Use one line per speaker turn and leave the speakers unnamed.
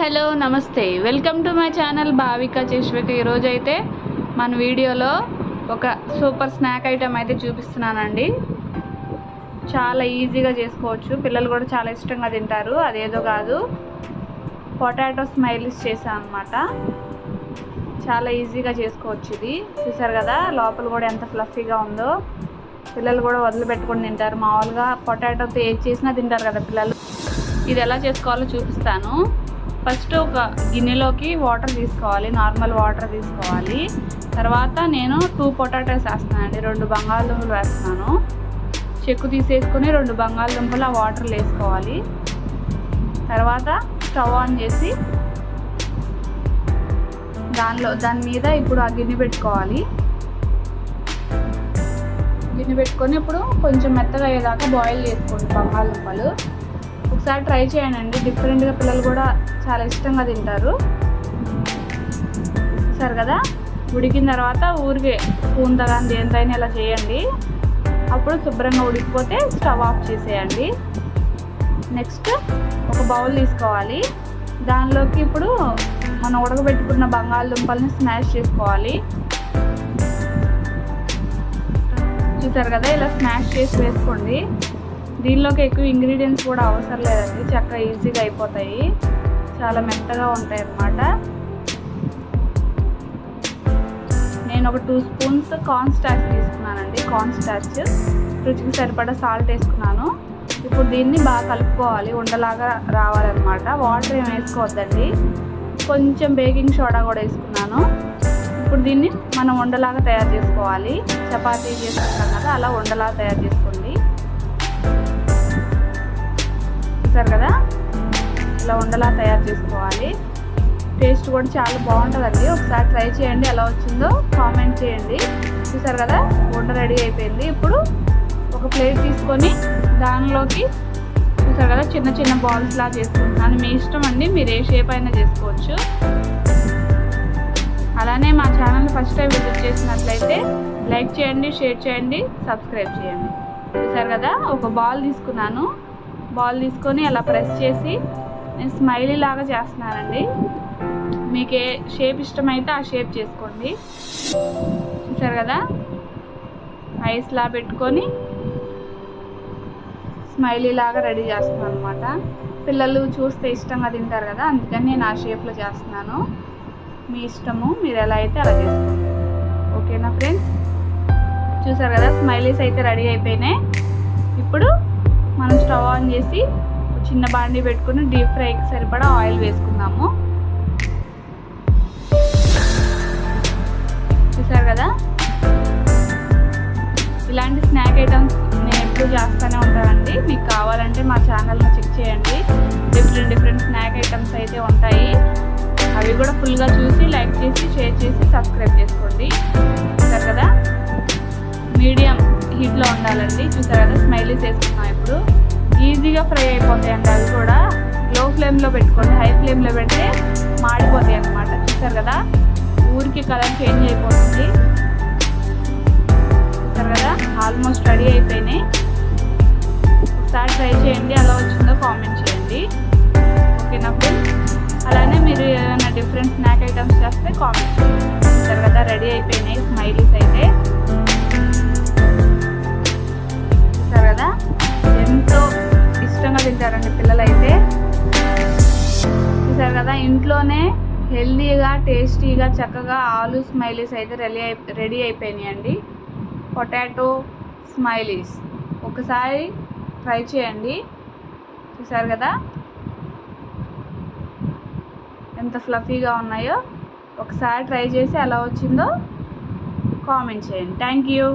Hello నమస్తే. Welcome to my channel భావిక చేశ్వక ఈరోజు అయితే మన వీడియోలో ఒక సూపర్ స్నాక్ ఐటెం అయితే చూపిస్తున్నానండి. చాలా ఈజీగా చేసుకోవచ్చు. పిల్లలు కూడా చాలా ఇష్టంగా తింటారు. అదేదో కాదు పొటాటో స్మైలిస్ చేశాను అనమాట చాలా ఈజీగా చేసుకోవచ్చు ఇది. చూసారు కదా లోపల కూడా ఎంత ఫ్లఫీగా ఉందో. పిల్లలు కూడా వదిలిపెట్టుకొని తింటారు. మామూలుగా పొటాటోతో ఏది చేసినా తింటారు కదా పిల్లలు. ఇది ఎలా చేసుకోవాలో చూపిస్తాను. ఫస్ట్ ఒక గిన్నెలోకి వాటర్ తీసుకోవాలి నార్మల్ వాటర్ తీసుకోవాలి. తర్వాత నేను టూ పొటాటోస్ వేస్తానండి రెండు బంగాళదుంపలు వేస్తున్నాను. చెక్కు తీసేసుకొని రెండు బంగాళదుంపలు ఆ వాటర్లో వేసుకోవాలి. తర్వాత స్టవ్ ఆన్ చేసి దానిలో దాని మీద ఇప్పుడు ఆ గిన్నె పెట్టుకోవాలి. గిన్నె పెట్టుకొని ఇప్పుడు కొంచెం మెత్తగా అయ్యేదాకా బాయిల్ చేసుకోండి బంగాళదుంపలు. ఒకసారి ట్రై చేయండి. డిఫరెంట్గా పిల్లలు కూడా చాలా ఇష్టంగా తింటారు. సరే కదా? ఉడికిన తర్వాత ఊరికే స్పూన్తో కానీ దేనితైనా ఇలా చేయండి. అప్పుడు శుభ్రంగా ఉడికిపోతే స్టవ్ ఆఫ్ చేసేయండి. నెక్స్ట్ ఒక బౌల్ తీసుకోవాలి. దానిలోకి ఇప్పుడు మనం ఉడకబెట్టుకున్న బంగాళదుంపల్ని స్మాష్ చేసుకోవాలి. చూసారు కదా? ఇలా స్మాష్ చేసి వేసుకోండి. దీనిలోకి ఎక్కువ ఇంగ్రీడియంట్స్ కూడా అవసరం లేదండి. చక్కగా ఈజీగా అయిపోతాయి. చాలా మెత్తగా ఉంటాయి అన్నమాట. నేను ఒక టూ స్పూన్స్ కార్న్ స్టార్చ్ తీసుకున్నానండి. కార్న్ స్టార్చ్ రుచికి సరిపడా సాల్ట్ వేసుకున్నాను. ఇప్పుడు దీన్ని బాగా కలుపుకోవాలి. ఉండలాగా రావాలన్నమాట. వాటర్ ఏం వేసుకోవద్దండి. కొంచెం బేకింగ్ సోడా కూడా వేసుకున్నాను. ఇప్పుడు దీన్ని మనం ఉండలాగా తయారు చేసుకోవాలి. చపాతీ చేసుకుంటాం కదా అలా ఉండలాగా తయారు చేసుకోండి. చూసారు కదా? ఇలా ఉండలా తయారు చేసుకోవాలి. టేస్ట్ కూడా చాలా బాగుంటుందండి. ఒకసారి ట్రై చేయండి ఎలా వచ్చిందో కామెంట్ చేయండి. చూసారు కదా? వంట రెడీ అయిపోయింది. ఇప్పుడు ఒక ప్లేట్ తీసుకొని దానిలోకి చూసారు కదా? చిన్న చిన్న బాల్స్ లా చేసుకుంటున్నాను. మీ ఇష్టం అండి మీరు ఏ షేప్ అయినా చేసుకోవచ్చు. అలానే మా ఛానల్ ఫస్ట్ టైం విజిట్ చేసినట్లయితే లైక్ చేయండి షేర్ చేయండి సబ్స్క్రైబ్ చేయండి. చూసారు కదా? ఒక బాల్ తీసుకున్నాను. బాల్ తీసుకొని అలా ప్రెస్ చేసి నేను స్మైలీ లాగా చేస్తున్నానండి. మీకు ఏ షేప్ ఇష్టమైతే ఆ షేప్ చేసుకోండి. చూసారు కదా? ఐస్లా పెట్టుకొని స్మైలీ లాగా రెడీ చేస్తున్నాను అనమాట పిల్లలు చూస్తే ఇష్టంగా తింటారు కదా అందుకని నేను ఆ షేప్లో చేస్తున్నాను. మీ ఇష్టము మీరు ఎలా అయితే అలా చేసుకోండి. ఓకేనా ఫ్రెండ్స్? చూసారు కదా? స్మైలీస్ అయితే రెడీ అయిపోయినాయి. ఇప్పుడు మనం స్టవ్ ఆన్ చేసి చిన్న బాండీ పెట్టుకుని డీప్ ఫ్రైకి సరిపడా ఆయిల్ వేసుకుందాము. చూసారు కదా? ఇలాంటి స్నాక్ ఐటమ్స్ నేను ఎప్పుడు చేస్తూనే ఉంటానండి. మీకు కావాలంటే మా ఛానల్ని చెక్ చేయండి. డిఫరెంట్ డిఫరెంట్ స్నాక్ ఐటమ్స్ అయితే ఉంటాయి. అవి కూడా ఫుల్గా చూసి లైక్ చేసి షేర్ చేసి సబ్స్క్రైబ్ చేసుకోండి. చూసారు కదా? మీడియం. హీట్లో ఉండాలండి. చూసారు కదా స్మైలీస్ వేసుకున్నాం ఇప్పుడు. ఈజీగా ఫ్రై అయిపోతాయండి అవి కూడా. లో ఫ్లేమ్లో పెట్టుకోండి. హై ఫ్లేమ్లో పెడితే మాడిపోతాయి అన్నమాట. చూసారు కదా? ఊరికి కలర్ చేంజ్ అయిపోతుంది. చూసారు కదా? ఆల్మోస్ట్ రెడీ అయిపోయినాయి. ఒకసారి ట్రై చేయండి. ఎలా వచ్చిందో కామెంట్ చేయండి. ఓకేనా ఫ్రెండ్స్? అలానే మీరు ఏదైనా డిఫరెంట్ స్నాక్ ఐటమ్స్ చేస్తే కామెంట్ చేయండి. చూసారు కదా? రెడీ అయిపోయినాయి స్మైలీస్ అయితే. ఇష్టంగా పిల్లలైతే. చూసారు కదా ఇంట్లోనే హెల్దీగా టేస్టీగా చక్కగా ఆలు స్మైలీస్ అయితే రెడీ అయి రెడీ అయిపోయినాయండి. Potato smileys. ఒకసారి ట్రై చేయండి. చూసారు కదా ఎంత ఫ్లఫీగా ఉన్నాయో. ఒకసారి ట్రై చేసి ఎలా వచ్చిందో కామెంట్ చేయండి. Thank you.